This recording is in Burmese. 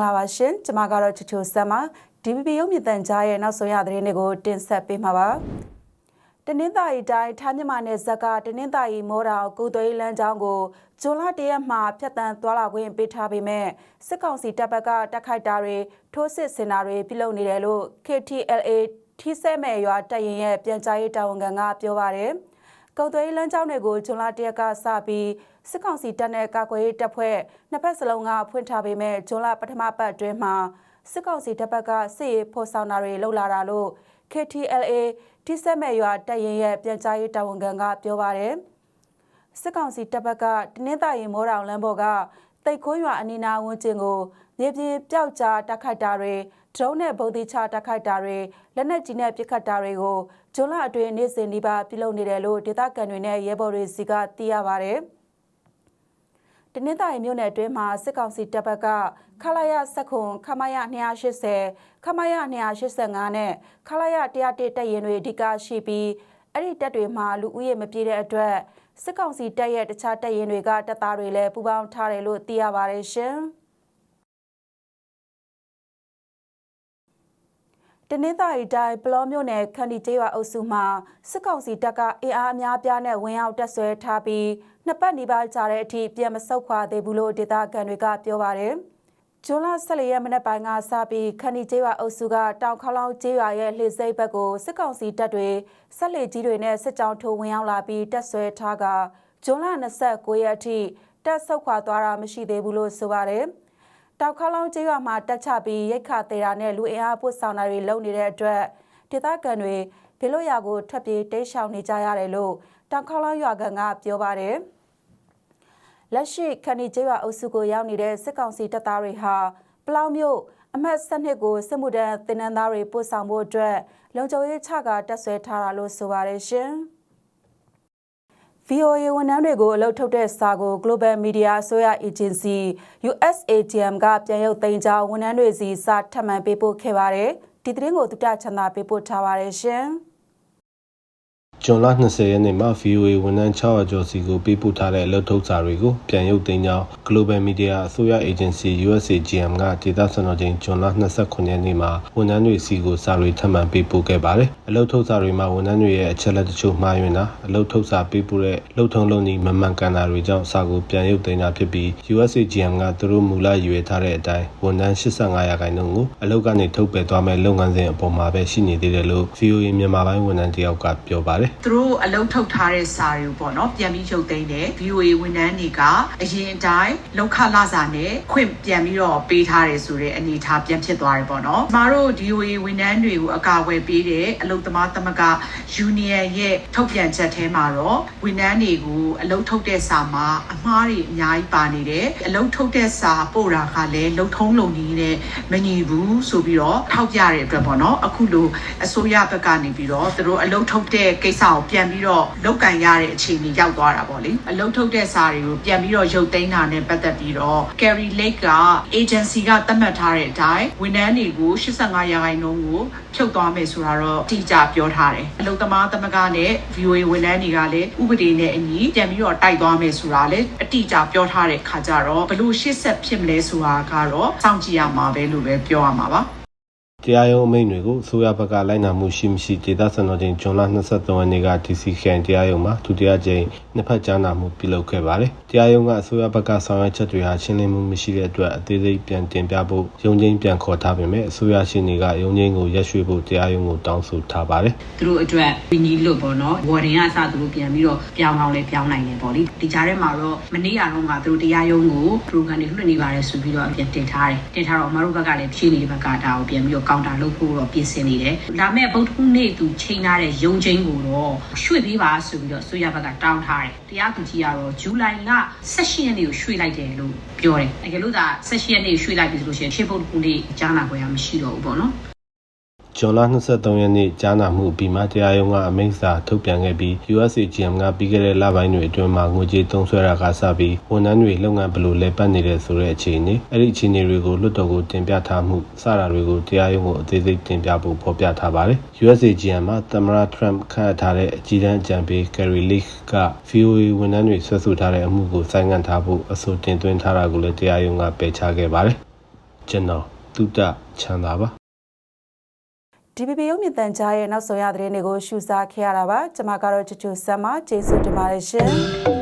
္ဂလာပါရှင်ကျွန်မကတော့ချူချူဆမ်ပါ DPP ရုပ်မြင့်တန်ကြားရဲ့နောက်ဆုံးရသတင်းတွေကိုတင်ဆက်ပေးမှာပါတနင်္သာရီတိုင်းထိုင်းမြန်မာနယ်ဇက်ကတနင်္သာရီမော်တော်ကုသွေးလမ်းကြောင်းကိုဇွန်လတရက်မှာဖျက်တမ်းသွားလာခွင့်ပေးထားပေမဲ့စစ်ကောင်စီတပ်ဘက်ကတိုက်ခိုက်တာတွေထိုးစစ်ဆင်တာတွေပြုလုပ်နေတယ်လို့ KTLA ထီးဆဲမဲ့ရွာတပ်ရင်ရဲ့ပြန်ကြားရေးတာဝန်ခံကပြောပါတယ် ကုတ်သွေးလမ်းကြောင်းတွေကိုဂျွန်လတရက်ကစပြီးစစ်ကောင်စီတပ်နဲ့ကာကွယ်ရေးတပ်ဖွဲ့နှစ်ဖက်စလုံးကဖွင့်ထားပေမဲ့ဂျွန်လပထမပတ်အတွင်းမှာစစ်ကောင်စီတပ်ဘက်ကစစ်ရေးဖော်ဆောင်တာတွေလှုပ်လာတာလို့ KTLA ထိစက်မဲ့ရွာတပ်ရင်ရဲ့ပြန်ကြားရေးတာဝန်ခံကပြောပါတယ်စစ်ကောင်စီတပ်ဘက်ကတနင်္သာရီမောတော်လမ်းပေါ်ကတိတ်ခိုးရွာအနီးနားဝန်းကျင်ကို မြေပြင်ပျောက်ကြားတိုက်ခိုက်တာတွေဒရုန်းနဲ့ဗုံးသီးချတိုက်ခိုက်တာတွေလက်နက်ကြီးနဲ့ပစ်ခတ်တာတွေကိုဂျွန်လအတွင်းနေ့စဉ်ဒီပါပြုလုပ်နေတယ်လို့ဒေသခံတွေနဲ့ရဲဘော်တွေစီကသိရပါတယ်။တနင်္သာရီမြို့နယ်အတွင်းမှာစစ်ကောင်စီတပ်ဘက်ကခလာရစက်ခွန်ခမရ280ခမရ285နဲ့ခလာရ101တပ်ရင်တွေအဓိကရှိပြီးအဲ့ဒီတပ်တွေမှာလူဦးရေမပြည့်တဲ့အတွက်စစ်ကောင်စီတပ်ရဲ့တခြားတပ်ရင်တွေကတပ်သားတွေလည်းပူးပေါင်းထားတယ်လို့သိရပါတယ်ရှင်။ တနင်္သာရီတိုင်းပလောမြို့နယ်ခန္တီကျေးရွာအုပ်စုမှာစစ်ကောင်စီတပ်ကအင်အားအများပြားနဲ့ဝင်ရောက်တပ်ဆွဲထားပြီးနှစ်ပတ်နီးပါးကြာတဲ့အထိပြန်မဆုတ်ခွာသေးဘူးလို့ဒေသခံတွေကပြောပါတယ်။ဂျွန်လ14ရက်မနေ့ပိုင်းကစပြီးခန္တီကျေးရွာအုပ်စုကတောင်ခေါလောင်းကျေးရွာရဲ့လှေစိတ်ဘက်ကိုစစ်ကောင်စီတပ်တွေဆက်လက်ကြီးတွေနဲ့စစ်ကြောင်းထိုးဝင်ရောက်လာပြီးတပ်ဆွဲထားကဂျွန်လ29ရက်အထိတပ်ဆုတ်ခွာသွားတာမရှိသေးဘူးလို့ဆိုပါတယ်။ တောက်ခါလောင်းကျေးရွာမှာတက်ချပြီးရိတ်ခါသေးတာနဲ့လူအင်အားပို့ဆောင်တာတွေလုပ်နေတဲ့အတွက်ဒေသခံတွေဘေးလွတ်ရာကိုထွက်ပြေးတိတ်ရှောင်နေကြရတယ်လို့တောက်ခါလောင်းရွာကန်ကပြောပါတယ်လက်ရှိခဏီကျေးရွာအုပ်စုကိုရောက်နေတဲ့စစ်ကောင်စီတပ်သားတွေဟာပလောင်မြို့အမှတ်၁၂ကိုစစ်မှုထမ်းတင်နန်းသားတွေပို့ဆောင်ဖို့အတွက်လုံခြုံရေးချကတက်ဆွဲထားတာလို့ဆိုပါတယ်ရှင်။ VOA ဝန်ထမ်းတွေကိုအလုပ်ထုတ်တဲ့စာကို Global Media အစိုးရ Agency USAGM ကပြန်ရုပ်သိမ်းကြောင်းဝန်ထမ်းတွေစီစာထပ်မံပေးပို့ခဲ့ပါတယ်။ဒီသတင်းကိုတုတချန်သာပေးပို့ထားပါတယ်ရှင်။ဇွ န်လ20ရက်နေ့မှာ VOA ဝန်ထမ်း600ကျော်စီကိုပေးပို့ထားတဲ့အလုပ်ထုတ်စာတွေကိုပြန်ရုပ်သိမ်းကြောင်း Global Media အစိုးရ Agency USAGM ကဒေသစံတော်ချိန်ဇွန်လ29ရက်နေ့မှာဝန်ထမ်းတွေစီကိုစာတွေထပ်မံပေးပို့ခဲ့ပါတယ်။အလုပ်ထုတ်စာတွေမှာဝန်ထမ်းတွေရဲ့အချက်လက်တချို့မှားယွင်းတာအလုပ်ထုတ်စာပေးပို့တဲ့လုပ်ထုံလုပ်နည်းမမှန်ကန်တာတွေကြောင့်စာကိုပြန်ရုပ်သိမ်းတာဖြစ်ပြီး USAGM ကသူတို့မူလရည်ရွယ်ထားတဲ့အတိုင်းဝန်ထမ်း85ရာခိုင်နှုန်းကိုအလုပ်ကနေထုတ်ပယ်သွားမဲ့လုပ်ငန်းစဉ်အပေါ်မှာပဲရှိနေသေးတယ်လို့ VOA မြန်မာပိုင်းဝန်ထမ်းတယောက်ကပြောပါတယ်သူတို့အလုပ်ထုတ်ထားတဲ့စာတွေကိုပေါ့နော်ပြန်ပြီးချုပ်သိမ်းတယ် VOA ဝန်ထမ်းတွေကအရင်အတိုင်းလောက်ခလာစာနဲ့ခွင့်ပြန်ပြီးတော့ပေးထားတယ်ဆိုတဲ့အနေအထားပြန်ဖြစ်သွားတယ်ပေါ့နော်ကျမတို့ VOA ဝန်ထမ်းတွေကိုအကာအကွယ်ပေးတဲ့အလုပ်သမားသမဂ္ဂ Union ရဲ့ထုတ်ပြန်ချက်ထဲမှာတော့ဝန်ထမ်းတွေကိုအလုပ်ထုတ်တဲ့စာမှာအမှားတွေအများကြီးပါနေတယ်အလုပ်ထုတ်တဲ့စာပို့တာကလည်းလုံထုံးလုံနည်းနဲ့မညီဘူးဆိုပြီးတော့ထောက်ပြတဲ့အတွက်ပေါ့နော်အခုလိုအစိုးရဘက်ကနေပြီးတော့သူတို့အလုပ်ထုတ်တဲ့ကိစ္စကိုပြန်ပြီးတော့လုတ်ကန်ရတဲ့အခြေအနေရောက်သွားတာပေါ့လေအလုပ်ထုတ်တဲ့စာတွေကိုပြန်ပြီးတော့ရုပ်သိမ်းတာနဲ့ပတ်သက်ပြီးတော့ Carry Lake က agency ကသတ်မှတ်ထားတဲ့အတိုင်းဝန်ထမ်းတွေကို85ရာခိုင်နှုန်းကိုဖြုတ်သွားမယ်ဆိုတာတော့တိကျပြောထားတယ်အလုပ်သမားသမဂ္ဂနဲ့ VOA ဝန်ထမ်းတွေကလည်းဥပဒေနဲ့အညီပြန်ပြီးတော့တိုက်သွားမယ်ဆိုတာလည်းအတိအကျပြောထားတဲ့ခါကြတော့ဘလို့ရှေ့ဆက်ဖြစ်မလဲဆိုတာကတော့စောင့်ကြည့်ရမှာပဲလို့ပဲပြောရမှာပါ တရားရုံးအမိန့်တွေကိုအစိုးရဘက်ကလိုက်နာမှုရှိမရှိဒေသစံတော်ချိန်ဇွန်လ23ရက်နေ့က DC ခရိုင်တရားရုံးမှာဒုတိယကြိမ်နှစ်ဖက်ကြားနာမှုပြုလုပ်ခဲ့ပါတယ်။တရားရုံးကအစိုးရဘက်ကဆောင်ရွက်ချက်တွေဟာရှင်းလင်းမှုမရှိတဲ့အတွက်အသေးစိတ်ပြန်တင်ပြဖို့ရုံးချင်းပြန်ခေါ်ထားပေမဲ့အစိုးရရှိနေကရုံးချင်းကိုရက်ရွှေ့ဖို့တရားရုံးကိုတောင်းဆိုထားပါတယ်။သူတို့အတွက်ဝီနီလွတ်ပေါ့နော်။ဝေါ်ဒင်ကအစသူတို့ပြန်ပြီးတော့ပြောင်းအောင်လဲပြောင်းနိုင်တယ်ပေါ့လေ။ဒီကြားထဲမှာတော့မနေ့ကတော့ကသူတို့တရားရုံးကို program တွေလွှင့်နေပါတယ်ဆိုပြီးတော့ပြန်တင်ထားတယ်။တင်ထားတော့အမတို့ဘက်ကလည်းဖြည့်နေတဲ့ဘက်ကဒါကိုပြန်ပြီးတော့ကောင်တာလုပ်ဖို့တော့ပြင်ဆင်နေတယ်။ဒါမဲ့ဗုဒ္ဓဟူးနေ့သူချိန်ထားတဲ့ရုံချင်းကိုတော့ရွှေ့ပေးပါဆိုပြီးတော့ဆိုရဘက်ကတောင်းထားတယ်။တရားသူကြီးကတော့ဇူလိုင်လ16ရက်နေ့ကိုရွှေ့လိုက်တယ်လို့ပြောတယ်။တကယ်လို့ဒါ16ရက်နေ့ရွှေ့လိုက်ပြီဆိုလို့ရှိရင်ရှင်းဗုဒ္ဓဟူးနေ့ကြားနာပွဲရမရှိတော့ဘူးပေါ့နော်။ ဇွန်လ23ရက်နေ့ကြားနာမှုပြီးမှတရားရုံးကအမိန့်စာထုတ်ပြန်ခဲ့ပြီး USAGM ကပြီးခဲ့တဲ့လပိုင်းတွေအတွင်းမှာငွေကြေးသုံးစွဲတာကစပြီးဝန်ထမ်းတွေလုပ်ငန်းဘလို့လဲပတ်နေတယ်ဆိုတဲ့အခြေအနေအဲ့ဒီအခြေအနေတွေကိုလွှတ်တော်ကိုတင်ပြထားမှုစတာတွေကိုတရားရုံးကိုအသေးစိတ်တင်ပြဖို့ဖော်ပြထားပါတယ် USAGM မှာသမရ Trump ခန့်အပ်ထားတဲ့အကြီးတန်းအကြံပေး Carrie Lake က VOA ဝန်ထမ်းတွေဆွဲဆိုထားတဲ့အမှုကိုဆိုင်းငံ့ထားဖို့အဆိုတင်သွင်းထားတာကိုလည်းတရားရုံးကပယ်ချခဲ့ပါတယ်ကျွန်တော်တုတချမ်းသာပါ DPP ရုပ်မြင်သံကြားရဲ့နောက်ဆုံးရသတင်းတွေကိုရှုစားခဲ့ရတာပါကျွန်မကတော့ချူချူဆမ်မကျေးဇူးတင်ပါတယ်ရှင်